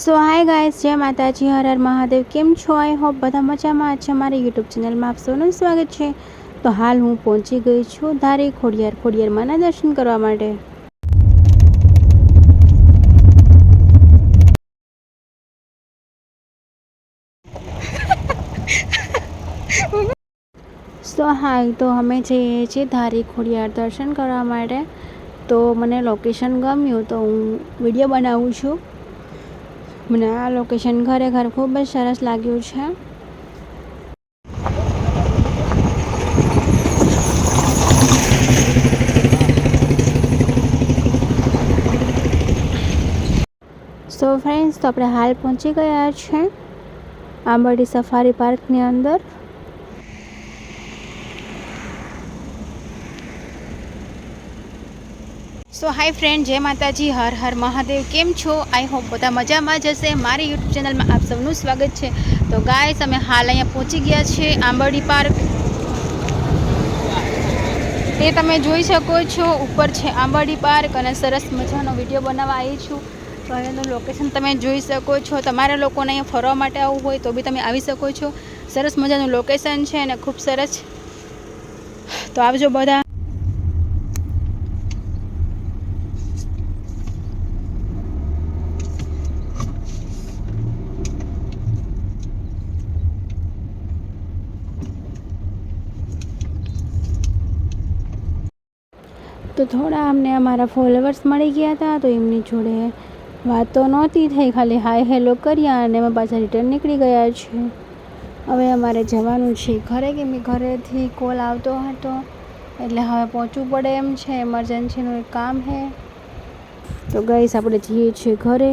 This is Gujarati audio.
સો હાય ગાઈસ જય માતાજી, હર હર મહાદેવ. કેમ છો? આઈ હોપ બધા મજામાં છે. મારી યુટ્યુબ ચેનલમાં આપ સૌનું સ્વાગત છે. તો હાલ હું પહોંચી ગઈ છું ધારી ખોડિયાર ખોડિયારમાંના દર્શન કરવા માટે. સો હાય તો અમે જઈએ છીએ ધારી ખોડિયાર દર્શન કરવા માટે. તો મને લોકેશન ગમ્યું, તો હું વીડિયો બનાવું છું. મને આ લોકેશન ખરેખર ખૂબ જ સરસ લાગ્યું છે. સો ફ્રેન્ડ્સ તો આપણે હાલ પહોંચી ગયા છે. આંબરડી સફારી પાર્કની અંદર. સો હાય ફ્રેન્ડ જય માતાજી હર હર મહાદેવ કેમ છો આઈ હોપ બધા મજામાં જ હશે. મારી યુટ્યુબ ચેનલમાં આપ સૌનું સ્વાગત છે. તો ગાય અમે હાલ અહીંયા પહોંચી ગયા છીએ આંબરડી પાર્ક. તે તમે જોઈ શકો છો, ઉપર છે આંબરડી પાર્ક અને સરસ મજાનો વીડિયો બનાવવા આવી છું. તો અહીંયાનું લોકેશન તમે જોઈ શકો છો. તમારા લોકોને અહીંયા ફરવા માટે આવવું હોય તો બી તમે આવી શકો છો. સરસ મજાનું લોકેશન છે અને ખૂબ સરસ. તો આવજો બધા. તો થોડા અમને અમારા ફોલોવર્સ મળી ગયા હતા તો એમની જોડે વાતો નહોતી થઈ, ખાલી હાય હેલો કર્યા અને અમે પાછા રિટર્ન નીકળી ગયા છે હવે અમારે જવાનું છે ઘરે કે ઘરેથી કોલ આવતો હતો, એટલે હવે પહોંચવું પડે એમ છે એમરજન્સીનું એક કામ છે. તો ગઈશ આપણે જઈએ છીએ ઘરે.